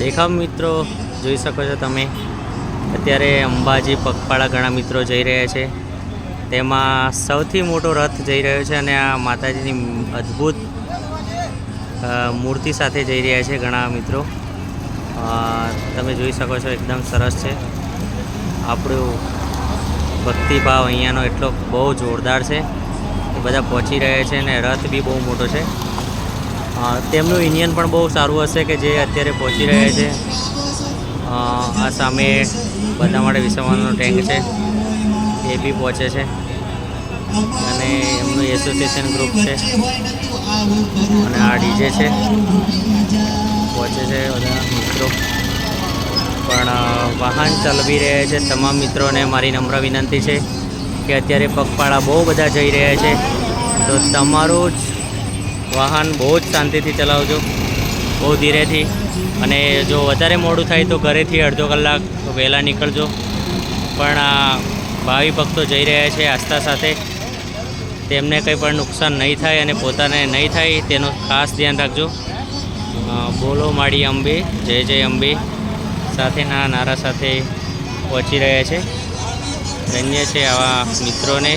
દેખાવ મિત્રો, જોઈ શકો છો તમે. અત્યારે અંબાજી પગપાળા ઘણા મિત્રો જઈ રહ્યા છે. તેમાં સૌથી મોટો રથ જઈ રહ્યો છે અને આ માતાજીની અદ્ભુત મૂર્તિ સાથે જઈ રહ્યા છે ઘણા મિત્રો. તમે જોઈ શકો છો એકદમ સરસ છે. આપણું ભક્તિભાવ અહીંયાનો એટલો બહુ જોરદાર છે. બધા પહોંચી રહ્યા છે અને રથ બી બહુ મોટો છે. તેમનું યુનિયન પણ બહુ સારું હશે કે જે અત્યારે પહોંચી રહ્યા છે. આ સામે બધા માટે વિસવવાનો ટેન્ક છે. એ બી પહોંચે છે. અને એમનું એસોસિએશન ગ્રુપ છે. અને આ ડીજે છે. પહોંચે છે બધા મિત્રો. પણ વાહન ચલાવી રહ્યા છે તમામ મિત્રોને મારી નમ્ર વિનંતી છે કે અત્યારે પગપાળા બહુ બધા જઈ રહ્યા છે. તો તમારું જ વાહન બહુ જ શાંતિથી ચલાવજો, બહુ ધીરેથી. અને જો વધારે મોડું થાય તો ઘરેથી અડધો કલાક વહેલા નીકળજો. પણ આ ભાવિ ભક્તો જઈ રહ્યા છે આસ્થા સાથે. તેમને કંઈ પણ નુકસાન નહીં થાય અને પોતાને નહીં થાય તેનું ખાસ ધ્યાન રાખજો. બોલો માડી અંબે, જય જય અંબે. સાથેના નારા સાથે પહોંચી રહ્યા છે. ધન્ય છે આવા મિત્રોને.